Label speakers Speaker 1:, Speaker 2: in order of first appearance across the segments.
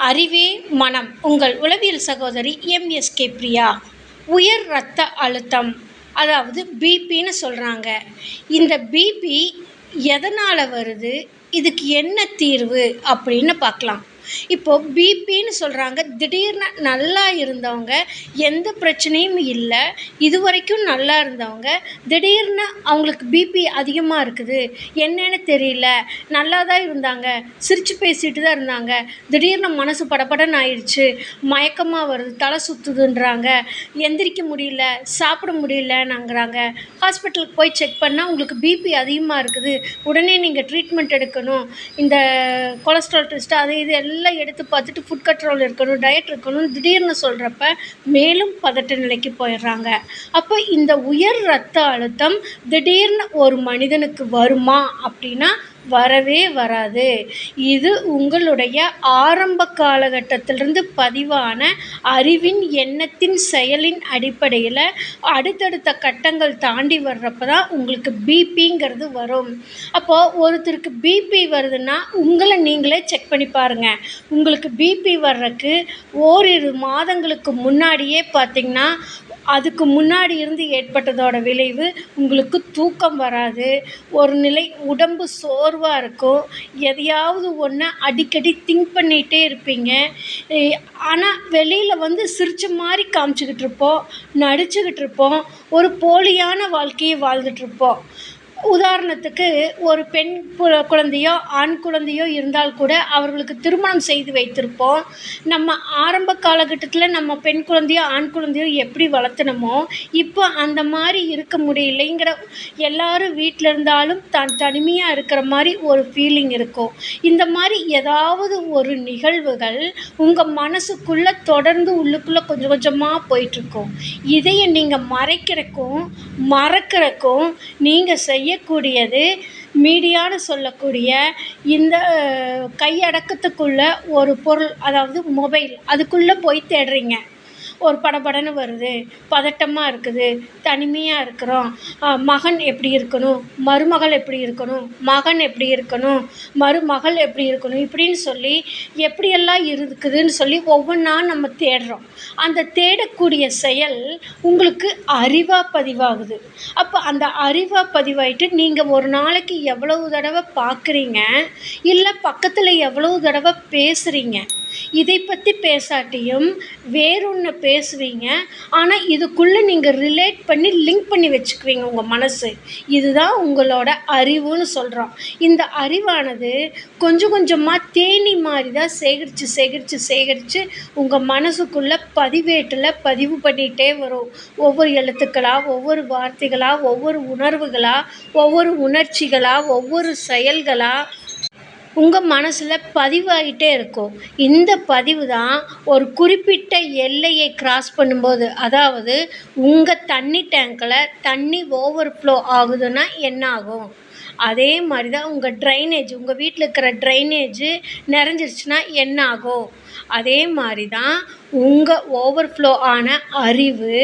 Speaker 1: அறிவே மனம். உங்கள் உளவியல் சகோதரி எம்எஸ்கே பிரியா. உயர் இரத்த அழுத்தம். அதாவது பிபின்னு சொல்கிறாங்க இந்த பிபி எதனால் வருது? இதுக்கு என்ன தீர்வு? அப்படின்னு பார்க்கலாம். இப்போது பிபின்னு சொல்கிறாங்க திடீர்னு நல்லா இருந்தவங்க எந்த பிரச்சனையும் இல்லை. இது வரைக்கும் நல்லா இருந்தவங்க திடீர்னு அவங்களுக்கு பிபி அதிகமாக இருக்குது. என்னன்னு தெரியல. நல்லா தான் இருந்தாங்க. சிரித்து பேசிட்டு தான் இருந்தாங்க. திடீர்னு மனசு படபடன்னு ஆயிடுச்சு. மயக்கமாக வருது. தலை சுற்றுதுன்றாங்க எந்திரிக்க முடியல. சாப்பிட முடியலன்னாங்கிறாங்க. ஹாஸ்பிட்டலுக்கு போய் செக் பண்ணால் உங்களுக்கு பிபி அதிகமாக இருக்குது. உடனே நீங்கள் ட்ரீட்மெண்ட் எடுக்கணும். இந்த கொலஸ்ட்ரால் டெஸ்ட்டு அது இது எல்லாம் எடுத்து பார்த்துட்டு ஃபுட் கண்ட்ரோல் இருக்கணும் டயட் இருக்கணும் திடீர்னு சொல்கிறப்ப மேலும் பதட்ட நிலைக்கு போயிடுறாங்க. அப்போ இந்த உயர் ரத்த அழுத்தம் திடீர்னு ஒரு மனிதனுக்கு வருமா அப்படின்னா வரவே வராது. இது உங்களுடைய ஆரம்ப காலகட்டத்திலிருந்து பதிவான அறிவின் எண்ணத்தின் செயலின் அடிப்படையில் அடுத்தடுத்த கட்டங்கள் தாண்டி வர்றப்ப தான் உங்களுக்கு பிபிங்கிறது வரும். அப்போது ஒருத்தருக்கு பிபி வருதுன்னா உங்களை நீங்களே செக் பண்ணி பாருங்கள் உங்களுக்கு பிபி வர்றதுக்கு ஓரிரு மாதங்களுக்கு முன்னாடியே பார்த்திங்கன்னா அதுக்கு முன்னாடி இருந்து ஏற்பட்டதோட விளைவு உங்களுக்கு தூக்கம் வராது. ஒரு நிலை உடம்பு சோர்வாக இருக்கும் எதையாவது ஒன்று அடிக்கடி திங்க் பண்ணிகிட்டே இருப்பீங்க. ஆனால் வெளியில் வந்து சிரித்த மாதிரி காமிச்சிக்கிட்டு இருப்போம் நடிச்சுக்கிட்டு இருப்போம் ஒரு போலியான வாழ்க்கையை வாழ்ந்துட்டுருப்போம் உதாரணத்துக்கு ஒரு பெண் குழந்தையோ ஆண் குழந்தையோ இருந்தால் கூட அவர்களுக்கு திருமணம் செய்து வைத்திருப்போம். நம்ம ஆரம்ப காலகட்டத்தில் நம்ம பெண் குழந்தையோ ஆண் குழந்தையோ எப்படி வளர்த்துனமோ இப்போ அந்த மாதிரி இருக்க முடியலைங்கிற எல்லாரும் வீட்டில் இருந்தாலும் தான் தனிமையாக இருக்கிற மாதிரி ஒரு ஃபீலிங் இருக்கும். இந்த மாதிரி ஏதாவது ஒரு நிகழ்வுகள் உங்கள் மனசுக்குள்ளே தொடர்ந்து உள்ளுக்குள்ளே கொஞ்சம் கொஞ்சமாக போயிட்டுருக்கும் இதையை நீங்கள் மறைக்கிறக்கும் மறக்கிறக்கும் நீங்கள் செய்ய செய்யக்கூடியது மீடியான்னு சொல்லக்கூடிய இந்த கையடக்கத்துக்குள்ள ஒரு பொருள் அதாவது மொபைல் அதுக்குள்ளே போய் தேடுறீங்க. ஒரு படபடன்னு வருது. பதட்டமாக இருக்குது. தனிமையாக இருக்கிறோம். மகன் எப்படி இருக்கணும்? மருமகள் எப்படி இருக்கணும்? மகன் எப்படி இருக்கணும்? மருமகள் எப்படி இருக்கணும்? இப்படின்னு சொல்லி எப்படியெல்லாம் இருக்குதுன்னு சொல்லி ஒவ்வொன்றா நம்ம தேடுறோம். அந்த தேடக்கூடிய செயல் உங்களுக்கு அறிவாக பதிவாகுது. அப்போ அந்த அறிவாக பதிவாயிட்டு நீங்கள் ஒரு நாளைக்கு எவ்வளவு தடவை பார்க்குறீங்க இல்லை பக்கத்தில் எவ்வளவு தடவை பேசுகிறீங்க இதை பற்றி பேசாட்டியும் வேறொன்று பேசுவீங்க. ஆனால் இதுக்குள்ளே நீங்கள் ரிலேட் பண்ணி லிங்க் பண்ணி வச்சுக்குவீங்க உங்கள் மனசு. இதுதான் உங்களோட அறிவுன்னு சொல்கிறோம் இந்த அறிவானது கொஞ்சம் கொஞ்சமாக தேனி மாதிரி தான் சேகரித்து சேகரித்து சேகரித்து உங்கள் மனசுக்குள்ளே பதிவேட்டில் பதிவு பண்ணிகிட்டே வரும். ஒவ்வொரு எழுத்துக்களாக ஒவ்வொரு வார்த்தைகளாக ஒவ்வொரு உணர்வுகளாக ஒவ்வொரு உணர்ச்சிகளாக ஒவ்வொரு செயல்களாக உங்கள் மனசில் பதிவாகிட்டே இருக்கும். இந்த பதிவு தான் ஒரு குறிப்பிட்ட எல்லையை கிராஸ் பண்ணும்போது அதாவது உங்கள் தண்ணி டேங்க்கில் தண்ணி ஓவர் ஃப்ளோ ஆகுதுன்னா என்ன ஆகும்? அதே மாதிரி தான் உங்கள் ட்ரைனேஜ் உங்கள் வீட்டில் இருக்கிற ட்ரைனேஜு நிறைஞ்சிருச்சுன்னா என்ன ஆகும்? அதே மாதிரி தான் உங்கள் ஓவர்ஃப்ளோ ஆன அறிவு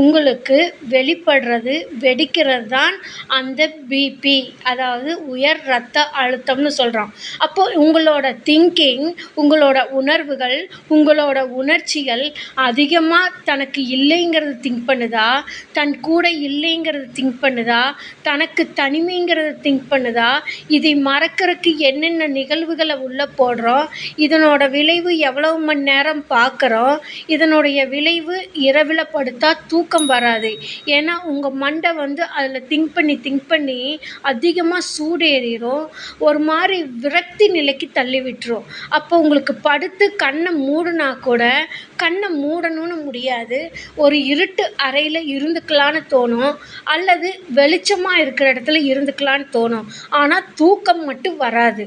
Speaker 1: உங்களுக்கு வெளிப்படுறது வெடிக்கிறது தான் அந்த பிபி அதாவது உயர் ரத்த அழுத்தம்னு சொல்கிறோம் அப்போது உங்களோட திங்கிங் உங்களோட உணர்வுகள் உங்களோட உணர்ச்சிகள் அதிகமாக தனக்கு இல்லைங்கிறது திங்க் பண்ணுதா? தன் கூட இல்லைங்கிறது திங்க் பண்ணுதா? தனக்கு தனிமைங்கிறத திங்க் பண்ணுதா? இதை மறக்கிறதுக்கு என்னென்ன நிகழ்வுகளை உள்ளே போடுறோம்? இதனோட விளைவு எவ்வளவு மணி நேரம் பார்க்குறோம்? இதனுடைய விளைவு இரவில் படுத்தா தூக்கம் வராது. ஏன்னா உங்கள் மண்டை வந்து அதில் திங்க் பண்ணி திங்க் பண்ணி அதிகமாக சூடேறிடும் ஒரு மாதிரி விரக்தி நிலைக்கு தள்ளி விட்டுரும். அப்போ உங்களுக்கு படுத்து கண்ணை மூடினா கூட கண்ணை மூடணும்னு முடியாது. ஒரு இருட்டு அறையில் இருந்துக்கலான்னு தோணும். அல்லது வெளிச்சமாக இருக்கிற இடத்துல இருந்துக்கலான்னு தோணும். ஆனால் தூக்கம் மட்டும் வராது.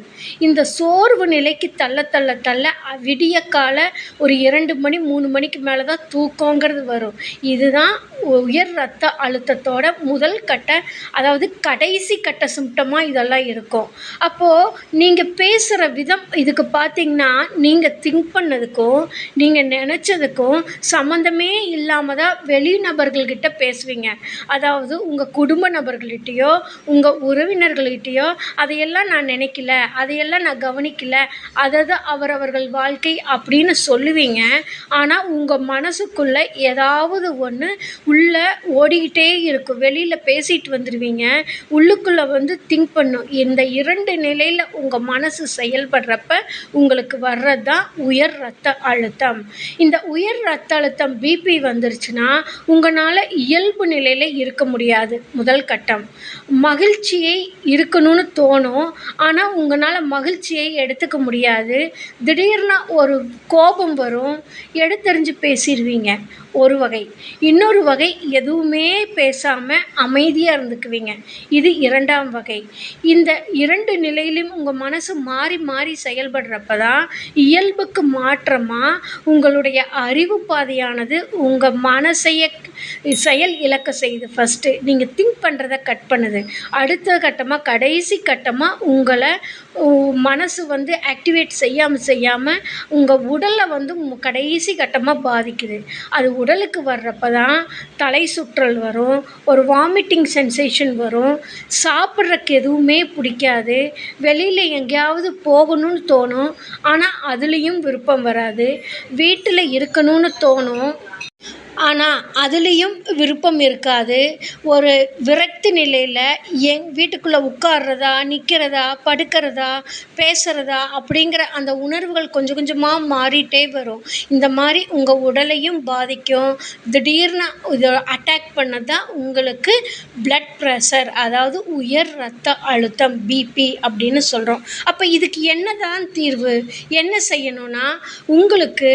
Speaker 1: இந்த சோர்வு நிலைக்கு தள்ள தள்ள தள்ள விடிய கால ஒரு இரண்டு மணி மூணு மணிக்கு மேலே தான் தூக்கங்கிறது வரும். இதுதான் உயர் ரத்த அழுத்தத்தோட முதல் கட்ட அதாவது கடைசி கட்ட சிம்டமாக இதெல்லாம் இருக்கும். அப்போது நீங்கள் பேசுகிற விதம் இதுக்கு பார்த்தீங்கன்னா நீங்கள் திங்க் பண்ணதுக்கும் நீங்கள் நினச்சதுக்கும் சம்மந்தமே இல்லாமல் தான் வெளி நபர்கள்கிட்ட பேசுவீங்க. அதாவது உங்கள் குடும்ப நபர்கள்கிட்டயோ உங்கள் உறவினர்கள்கிட்டயோ அதையெல்லாம் நான் நினைக்கல அதையெல்லாம் நான் கவனிக்கல அதை தான் அவரவர்கள் வாழ்க்கை அப்படின்னு சொல்லுவீங்க. ஆனால் உங்கள் மனசுக்குள்ளே ஏதாவது ஒன்று உள்ளே ஓடிக்கிட்டே இருக்கும். வெளியில் பேசிட்டு வந்துடுவீங்க உள்ளுக்குள்ளே வந்து திங்க் பண்ணும். இந்த இரண்டு நிலையில் உங்கள் மனசு செயல்படுறப்ப உங்களுக்கு வர்றது தான் உயர் ரத்த அழுத்தம். இந்த உயர் ரத்த அழுத்தம் பிபி வந்துருச்சுன்னா உங்களால் இயல்பு நிலையில் இருக்க முடியாது. முதல் கட்டம். மகிழ்ச்சியை இருக்கணும்னு தோணும். ஆனால் உங்களால் மகிழ்ச்சியை எடுத்துக்க முடியாது. திடீர்னு ஒரு கோபம் வரும். எடுத்தெறிஞ்சு பேசிடுவீங்க ஒரு வகை. இன்னொரு வகை எதுவுமே பேசாமல் அமைதியாக இருந்துக்குவீங்க. இது இரண்டாம் வகை. இந்த இரண்டு நிலையிலும் உங்கள் மனசு மாறி மாறி செயல்படுறப்ப தான் இயல்புக்கு மாற்றமாக உங்களுடைய அறிவு பாதையானது உங்கள் மனசைய செயல் இழக்க செய்யுது. ஃபஸ்ட்டு நீங்கள் திங்க் பண்ணுறத கட் பண்ணுது. அடுத்த கட்டமாக கடைசி கட்டமாக உங்களை மனசு வந்து ஆக்டிவேட் செய்யாமல் செய்யாமல் உங்கள் உடலை வந்து கடைசி கட்டமாக பாதிக்குது. அது உடலுக்கு வர்றப்ப தான் தலை சுற்றல் வரும் ஒரு வாமிட்டிங் சென்சேஷன் வரும் சாப்பிட்றக்கு எதுவுமே பிடிக்காது வெளியில் எங்கேயாவது போகணும்னு தோணும் ஆனால் அதுலேயும் விருப்பம் வராது. வீட்டில் இருக்கணும்னு தோணும் ஆனால் அதுலேயும் விருப்பம் இருக்காது. ஒரு விரக்தி நிலையில் எங் வீட்டுக்குள்ளே உட்கார்றதா நிற்கிறதா படுக்கிறதா பேசுகிறதா அப்படிங்கிற அந்த உணர்வுகள் கொஞ்சம் கொஞ்சமாக மாறிட்டே வரும். இந்த மாதிரி உங்கள் உடலையும் பாதிக்கும். திடீர்னு இதை அட்டாக் பண்ண தான் உங்களுக்கு பிளட் ப்ரெஷர் அதாவது உயர் ரத்த அழுத்தம் பிபி அப்படின்னு சொல்கிறோம் அப்போ இதுக்கு என்ன தான் தீர்வு? என்ன செய்யணும்னா உங்களுக்கு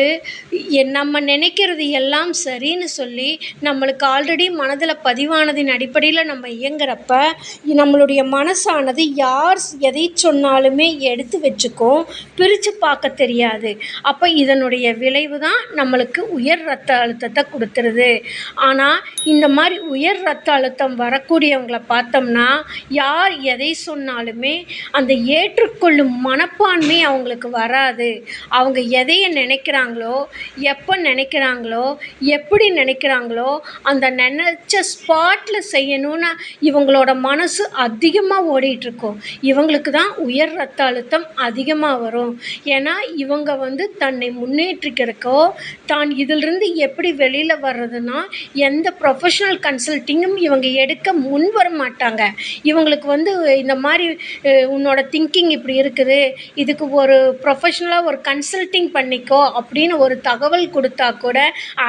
Speaker 1: நம்ம நினைக்கிறது எல்லாம் சரி அப்படின்னு சொல்லி நம்மளுக்கு ஆல்ரெடி மனதில் பதிவானதின் அடிப்படையில் நம்ம இயங்குறப்ப நம்மளுடைய மனசானது யார் எதை சொன்னாலுமே எடுத்து வச்சுக்கும் பிரித்து பார்க்க தெரியாது. அப்போ இதனுடைய விளைவு தான் நம்மளுக்கு உயர் ரத்த அழுத்தத்தை கொடுத்துருது. ஆனால் இந்த மாதிரி உயர் ரத்த அழுத்தம் வரக்கூடியவங்களை பார்த்தோம்னா யார் எதை சொன்னாலுமே அந்த ஏற்றுக்கொள்ளும் மனப்பான்மை அவங்களுக்கு வராது. அவங்க எதையை நினைக்கிறாங்களோ எப்போ நினைக்கிறாங்களோ எப்படி எப்படி நினைக்கிறாங்களோ அந்த நினச்ச ஸ்பாட்டில் செய்யணும்னு இவங்களோட மனசு அதிகமாக ஓடிட்டுருக்கும். இவங்களுக்கு தான் உயர் ரத்த அழுத்தம் அதிகமாக வரும். ஏன்னா இவங்க வந்து தன்னை முன்னேற்றிக்கிறக்கோ தான் இதிலிருந்து எப்படி வெளியில் வர்றதுன்னா எந்த ப்ரொஃபஷ்னல் கன்சல்ட்டிங்கும் இவங்க எடுக்க முன் வர மாட்டாங்க. இவங்களுக்கு வந்து இந்த மாதிரி உன்னோட திங்கிங் இப்படி இருக்குது. இதுக்கு ஒரு ப்ரொஃபஷ்னலாக ஒரு கன்சல்ட்டிங் பண்ணிக்கோ அப்படின்னு ஒரு தகவல் கொடுத்தா கூட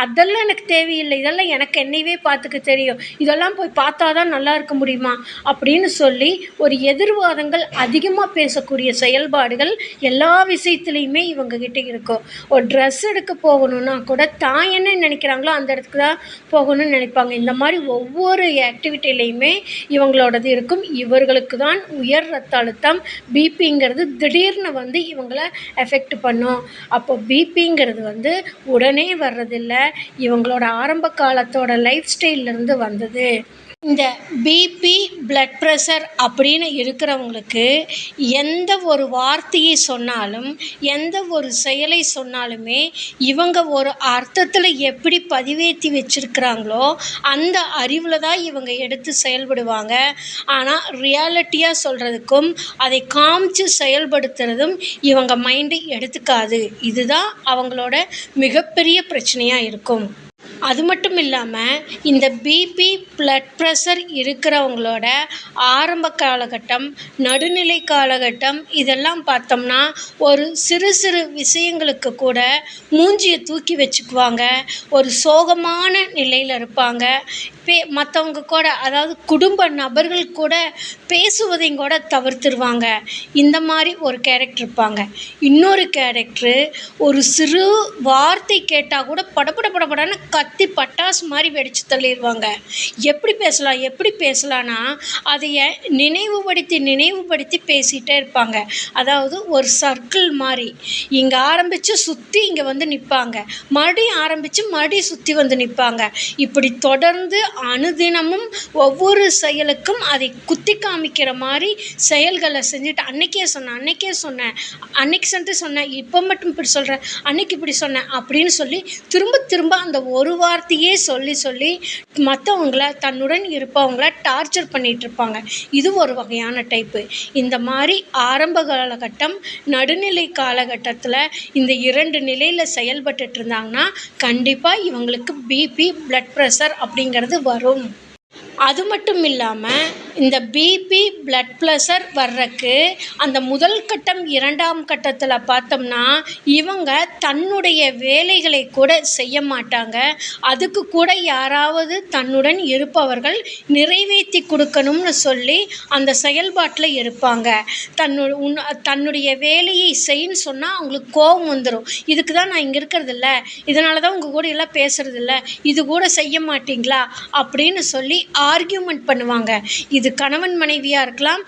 Speaker 1: அதெல்லாம் எனக்கு தேவையில்லை. இதெல்லாம் எனக்கு என்னையவே பார்த்துக்க தெரியும். இதெல்லாம் போய் பார்த்தா தான் நல்லா இருக்க முடியுமா? அப்படின்னு சொல்லி ஒரு எதிர்வாதங்கள் அதிகமாக பேசக்கூடிய செயல்பாடுகள் எல்லா விஷயத்துலையுமே இவங்கக்கிட்ட இருக்கும். ஒரு ட்ரெஸ் எடுக்க போகணுன்னா கூட தான் என்ன நினைக்கிறாங்களோ அந்த இடத்துக்கு தான் போகணும்னு நினைப்பாங்க. இந்த மாதிரி ஒவ்வொரு ஆக்டிவிட்டிலையுமே இவங்களோடது இருக்கும். இவர்களுக்கு தான் உயர் ரத்த அழுத்தம் பிபிங்கிறது திடீர்னு வந்து இவங்களை எஃபெக்ட் பண்ணும். அப்போ பிபிங்கிறது வந்து உடனே வர்றதில்லை. இவங்க அவங்களோட ஆரம்ப காலத்தோட லைஃப் ஸ்டைல்லேருந்து வந்தது. இந்த பிபி பிளட் ப்ரெஷர் அப்படின்னு இருக்கிறவங்களுக்கு எந்த ஒரு வார்த்தையை சொன்னாலும் எந்த ஒரு செயலை சொன்னாலுமே இவங்க ஒரு அர்த்தத்தில் எப்படி பதிவேற்றி வச்சுருக்கிறாங்களோ அந்த அறிவில் தான் இவங்க எடுத்து செயல்படுவாங்க. ஆனால் ரியாலிட்டியாக சொல்கிறதுக்கும் அதை காமிச்சு செயல்படுத்துறதும் இவங்க மைண்டு எடுத்துக்காது. இதுதான் அவங்களோட மிகப்பெரிய பிரச்சனையாக இருக்கும். அது மட்டும் இல்லாமல் இந்த பிபி பிளட் ப்ரெஷர் இருக்கிறவங்களோட ஆரம்ப காலகட்டம் நடுநிலை காலகட்டம் இதெல்லாம் பார்த்தோம்னா ஒரு சிறு சிறு விஷயங்களுக்கு கூட மூஞ்சியை தூக்கி வச்சுக்குவாங்க. ஒரு சோகமான நிலையில் இருப்பாங்க. பே மற்றவங்க கூட அதாவது குடும்ப நபர்கள் கூட பேசுவதையும் கூட தவிர்த்துருவாங்க. இந்த மாதிரி ஒரு கேரக்டர் இருப்பாங்க. இன்னொரு கேரக்ட்ரு ஒரு சிறு வார்த்தை கேட்டால் கூட படபட படபடன்னு கத்தி பட்டாசு மாதிரி வெடித்து தள்ளிடுவாங்க. எப்படி பேசலாம் எப்படி பேசலான்னா அதைய நினைவுபடுத்தி நினைவுபடுத்தி பேசிகிட்டே இருப்பாங்க. அதாவது ஒரு சர்க்கிள் மாதிரி. இங்கே ஆரம்பித்து சுற்றி இங்கே வந்து நிற்பாங்க மறுபடியும் ஆரம்பித்து மறுபடியும் சுற்றி வந்து நிற்பாங்க இப்படி தொடர்ந்து அனுதினமும் ஒவ்வொரு செயலுக்கும் அதை குத்தி காமிக்கிற மாதிரி செயல்களை செஞ்சுட்டு அன்னைக்கே சொன்னேன் அன்னைக்கே சொன்னேன் அன்னைக்கு சென்று சொன்னேன் இப்போ மட்டும் இப்படி சொல்கிறேன் அன்னைக்கு இப்படி சொன்னேன் அப்படின்னு சொல்லி திரும்ப திரும்ப அந்த ஒரு வார்த்தையே சொல்லி சொல்லி மற்றவங்கள தன்னுடன் இருப்பவங்கள டார்ச்சர் பண்ணிகிட்ருப்பாங்க இது ஒரு வகையான டைப்பு இந்த மாதிரி ஆரம்ப காலகட்டம் நடுநிலை காலகட்டத்தில் இந்த இரண்டு நிலையில் செயல்பட்டுட்டு இருந்தாங்கன்னா கண்டிப்பாக இவங்களுக்கு பிபி பிளட் ப்ரெஷர் அப்படிங்கிறது வரும். அது மட்டும் இல்லாமல் இந்த பிபி பிளட் ப்ரெஷர் வர்றதுக்கு அந்த முதல் கட்டம் இரண்டாம் கட்டத்தில் பார்த்தோம்னா இவங்க தன்னுடைய வேலைகளை கூட செய்ய மாட்டாங்க. அதுக்கு கூட யாராவது தன்னுடன் இருப்பவர்கள் நிறைவேற்றி கொடுக்கணும்னு சொல்லி அந்த செயல்பாட்டில் இருப்பாங்க. தன்னு உன் தன்னுடைய வேலையை செய்ன்னு சொன்னால் அவங்களுக்கு கோபம் வந்துடும் இதுக்கு தான் நான் இங்கே இருக்கிறதில்ல இதனால தான் உங்கள் கூட எல்லாம் பேசுகிறதில்ல இது கூட செய்ய மாட்டீங்களா? அப்படின்னு சொல்லி ஆர்கியூமெண்ட் பண்ணுவாங்க. இது கணவன் மனைவியாக இருக்கலாம்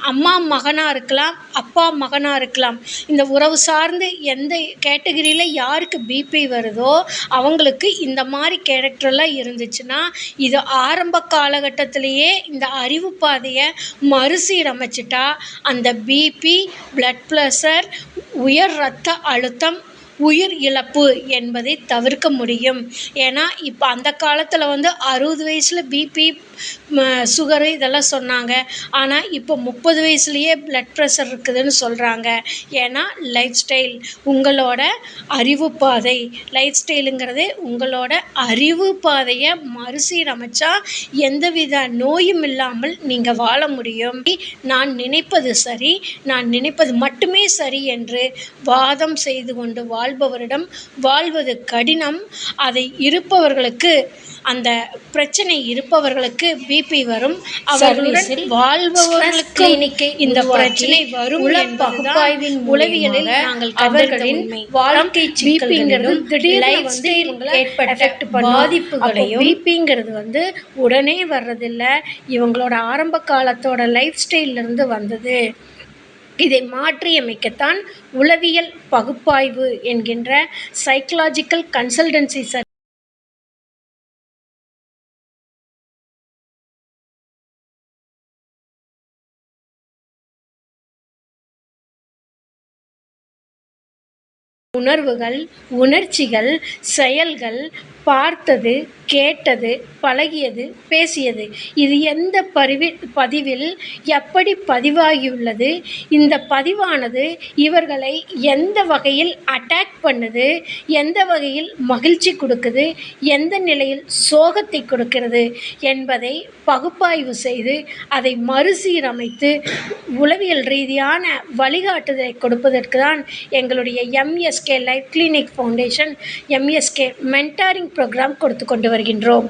Speaker 1: அம்மா மகனாக இருக்கலாம் அப்பா மகனாக இருக்கலாம். இந்த உறவு சார்ந்து எந்த கேட்டகரியில் யாருக்கு பிபி வருதோ அவங்களுக்கு இந்த மாதிரி கேரக்டர்லாம் இருந்துச்சுன்னா இது ஆரம்ப காலகட்டத்திலேயே இந்த அறிவு பாதையை மறுசீரமைச்சிட்டா அந்த பிபி பிளட் ப்ரெஷர் உயர் ரத்த அழுத்தம் உயிர் இழப்பு என்பதை தவிர்க்க முடியும். ஏன்னா இப்போ அந்த காலத்தில் வந்து அறுபது வயசில் பிபி சுகரு இதெல்லாம் சொன்னாங்க. ஆனால் இப்போ முப்பது வயசுலேயே ப்ளட் ப்ரெஷர் இருக்குதுன்னு சொல்கிறாங்க ஏன்னா லைஃப் ஸ்டைல் உங்களோட அறிவு பாதை. லைஃப் ஸ்டைலுங்கிறது உங்களோட அறிவு பாதையை மறுசீரமைச்சா எந்தவித நோயும் இல்லாமல் நீங்கள் வாழ முடியும். நான் நினைப்பது சரி நான் நினைப்பது மட்டுமே சரி என்று வாதம் செய்து கொண்டு வாழ் வாழ்பவரிடம் வாழ்வது கடினம். அதை இருப்பவர்களுக்கு அந்த பிரச்சனை இருப்பவர்களுக்கு பிபி வரும். அவர்களுடன் வாழ்பவர்களுக்கு இந்த பிரச்சனை வரும்
Speaker 2: பகுப்பாய்வின்
Speaker 1: உளவியலில் நாங்கள்
Speaker 2: அவர்களின் வாழ்க்கை
Speaker 1: பிபிங்கிறது திடீர்னு
Speaker 2: ஏற்பட்ட. பாதிப்புகளையும்
Speaker 1: பிபிங்கிறது வந்து உடனே வர்றதில்ல. இவங்களோட ஆரம்ப காலத்தோட லைஃப் ஸ்டைல்லேருந்து வந்தது. இதை மாற்றியமைக்கத்தான் உளவியல் பகுப்பாய்வு என்கின்ற சைக்கலாஜிக்கல் கன்சல்டன்சி சர் உணர்வுகள் உணர்ச்சிகள் செயல்கள் பார்த்தது கேட்டது பழகியது பேசியது. இது எந்த பரிவி பதிவில் எப்படி பதிவாகியுள்ளது? இந்த பதிவானது இவர்களை எந்த வகையில் அட்டாக் பண்ணுது? எந்த வகையில் மகிழ்ச்சி கொடுக்குது? எந்த நிலையில் சோகத்தை கொடுக்கிறது? என்பதை பகுப்பாய்வு செய்து அதை மறுசீரமைத்து உளவியல் ரீதியான வழிகாட்டுதலை கொடுப்பதற்கு தான் எங்களுடைய MSK life clinic foundation MSK mentoring program கொடுத்து கொண்டு வருகின்றோம்.